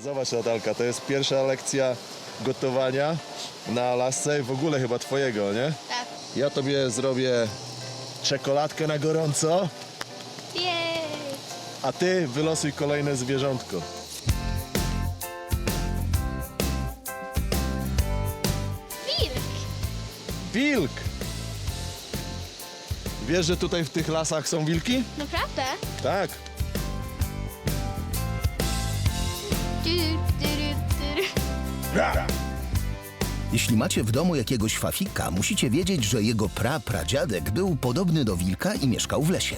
Zobacz Natalka, to jest pierwsza lekcja gotowania na Alasce i w ogóle chyba twojego, nie? Tak. Ja tobie zrobię czekoladkę na gorąco, Jej! a ty wylosuj kolejne zwierzątko. Wilk! Wilk! Wiesz, że tutaj w tych lasach są wilki? Naprawdę? Tak. Jeśli macie w domu jakiegoś fafika, musicie wiedzieć, że jego pra-pradziadek był podobny do wilka i mieszkał w lesie.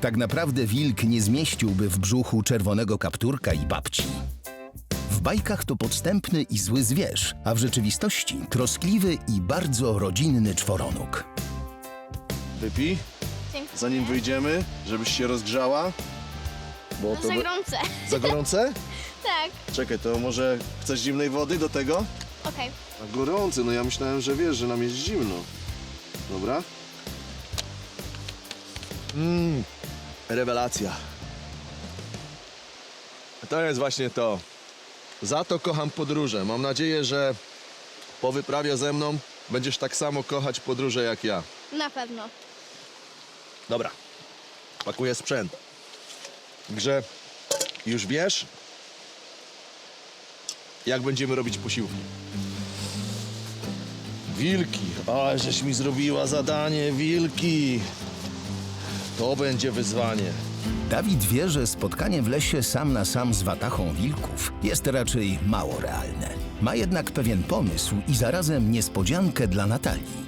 Tak naprawdę wilk nie zmieściłby w brzuchu czerwonego kapturka i babci. W bajkach to podstępny i zły zwierz, a w rzeczywistości troskliwy i bardzo rodzinny czworonóg. Wypij, Dziękuję. zanim wyjdziemy, żebyś się rozgrzała. Bo to za by- gorące. Za gorące? tak. Czekaj, to może chcesz zimnej wody do tego? Okej. A gorący, no ja myślałem, że wiesz, że nam jest zimno. Dobra? Mmm, rewelacja. To jest właśnie to. Za to kocham podróże. Mam nadzieję, że po wyprawie ze mną będziesz tak samo kochać podróże jak ja. Na pewno. Dobra, pakuję sprzęt. Grze, już wiesz, jak będziemy robić posiłki. Wilki, ale żeś mi zrobiła zadanie, wilki. To będzie wyzwanie. Dawid wie, że spotkanie w lesie sam na sam z watachą wilków jest raczej mało realne. Ma jednak pewien pomysł i zarazem niespodziankę dla Natalii.